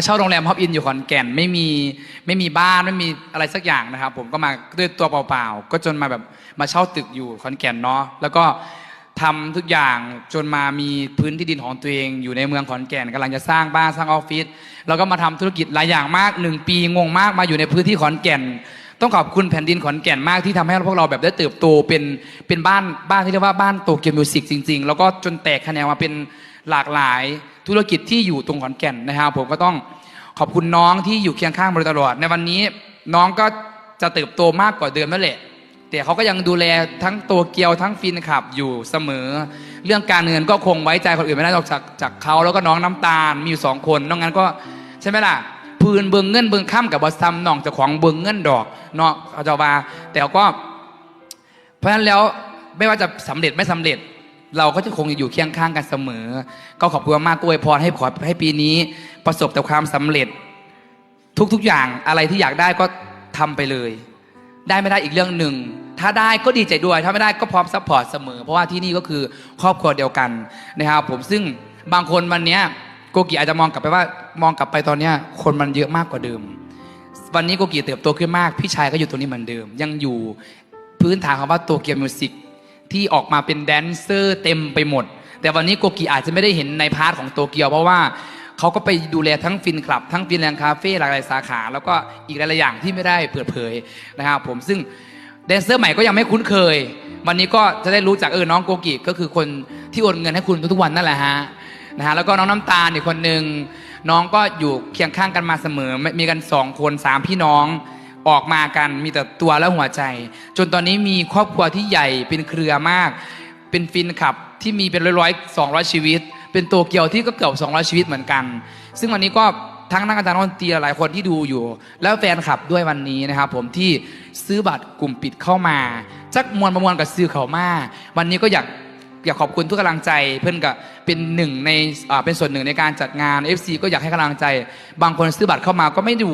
มาเช่าโรงแรมฮอปอินอยู่ขอนแก่นไม่มีไม่มีบ้านไม่มีอะไรสักอย่างนะครับ ผมก็มาด้วยตัวเปล่าๆก็จนมาแบบมาเช่าตึกอยู่ขอนแก่นเนาะแล้วก็ทำทุกอย่างจนมามีพื้นที่ดินของตัวเอง อยู่ในเมืองขอนแก่นกำลังจะสร้างบ้านสร้างออฟฟิศแล้วก็มาทำธุรกิจหลายอย่างมากหนึ่งปีงงมากมาอยู่ในพื้นที่ขอนแก่น ต้องขอบคุณแผ่นดินขอนแก่นมากที่ทำให้พวกเราแบบได้เติบโตเป็นเป็นบ้านบ้านที่เรียกว่าบ้านโตเกียวมิวสิกจริง ๆ แล้วก็จนแตกคะแนนมาเป็นหลากหลาย ธุรกิจที่อยู่ตรงขอนแก่นนะครับผมก็ต้องขอบคุณน้องที่อยู่เคียงข้างมาโดยตลอด ในวันนี้น้องก็จะเติบโตมากกว่าเดิมนั่นแหละแต่เขาก็ยังดูแลทั้งตัวเกียวทั้งฟินขับอยู่เสมอ เรื่องการเงินก็คงไว้ใจคนอื่นไม่ได้นอกจากจากเขาแล้วก็น้องน้ำตาลมีอยู่สองคนนอกนั้นก็ใช่ไหมล่ะพื้นเบิงเงินเบิงข้ามกับบอสซัมน้องจะของเบิงเงินดอกเนาะเขาจะว่าแต่ก็ เพราะฉะนั้นแล้วไม่ว่าจะสำเร็จไม่สำเร็จ เราก็จะคงอยู่เคียงข้างกันเสมอ ก็ขอบคุณมากก็อวยพรให้ขอให้ปีนี้ ประสบแต่ความสำเร็จ ทุกๆอย่างอะไรที่อยากได้ก็ทำไปเลย ได้ไม่ได้อีกเรื่องหนึ่งถ้าได้ก็ดีใจด้วย ถ้าไม่ได้ก็พร้อมซัพพอร์ตเสมอ เพราะว่าที่นี่ก็คือครอบครัวเดียวกันนะครับผมซึ่งบางคนวันนี้โกกิอาจจะมองกลับไปว่ามองกลับไปตอนนี้คนมันเยอะมากกว่าเดิม วันนี้โกกิเติบโตขึ้นมาก พี่ชายก็อยู่ตรงนี้เหมือนเดิม ยังอยู่พื้นฐานคำว่าโตเกียวมิวสิก ที่ออกมาเป็นแดนเซอร์เต็มไปหมด แต่วันนี้โกกิอาจจะไม่ได้เห็นในพาร์ทของโตเกียว เพราะว่าเขาก็ไปดูแลทั้งฟินคลับ ทั้งฟินแลนด์คาเฟ่หลากหลายสาขา แล้วก็อีกหลายๆอย่างที่ไม่ได้เปิดเผยนะครับผมซึ่งแดนเซอร์ใหม่ก็ยังไม่คุ้นเคย วันนี้ก็จะได้รู้จักเออน้องโกกิก็คือคนที่โอนเงินให้คุณทุกๆวันนั่นแหละฮะนะฮะแล้วก็น้องน้ำตาลอีกคนหนึ่งน้องก็อยู่เคียงข้างกันมาเสมอม่มีกันสองคนสามพี่น้อง ออกมากันมีแต่ตัวและหัวใจ จนตอนนี้มีครอบครัวที่ใหญ่เป็นเครือมาก เป็นฟินขับที่มีเป็นร้อยๆสองร้อยชีวิต เป็นโตเกียวที่ก็เกือบ200ชีวิตเหมือนกัน ซึ่งวันนี้ก็ทั้งนักการดนตรีหลายคนที่ดูอยู่ แล้วแฟนคลับด้วยวันนี้นะครับผมที่ซื้อบัตรกลุ่มปิดเข้ามาจักมวลประมวลกับซื้อเขามา วันนี้ก็อยากอยากขอบคุณทุกกำลังใจ เพื่อนก็เป็นหนึ่งในเป็นส่วนหนึ่งในการจัดงาน FC ก็อยากให้กำลังใจ บางคนซื้อบัตรเข้ามาก็ไม่ดู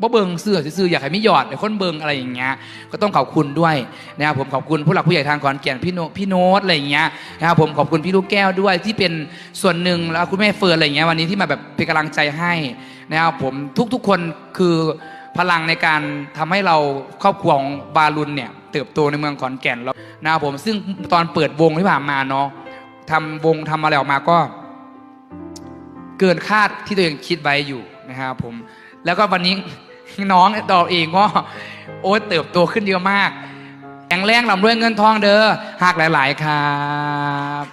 บ่เบิงซื้อซื้ออยากให้ไม่หยอดเดี๋ยวคนเบิงอะไรอย่างเงี้ยก็ต้องขอบคุณด้วยนะครับผมขอบคุณผู้หลักผู้ใหญ่ทางขอนแก่นพี่โนพี่โน้ตอะไรอย่างเงี้ยนะครับผมขอบคุณพี่ลูกแก้วด้วยที่เป็นส่วนหนึ่งแล้วคุณแม่เฟิร์นอะไรอย่างเงี้ยวันนี้ที่มาแบบเป็นกำลังใจให้นะครับผมทุกๆคนคือพลังในการทำให้เราครอบครัวของบาลุนเนี่ยเติบโตในเมืองขอนแก่นแล้วนะครับผมซึ่งตอนเปิดวงที่ผ่านมาเนาะทำวงทำอะไรออกมาก็ เกินคาดที่ตัวเองคิดไว้อยู่นะครับผม แล้วก็วันนี้น้องต่อเองก็โอ้เติบโตขึ้นเยอะมาก แข็งแรงลำรวยเงินทองเด้อหากหลาย ๆ ครับ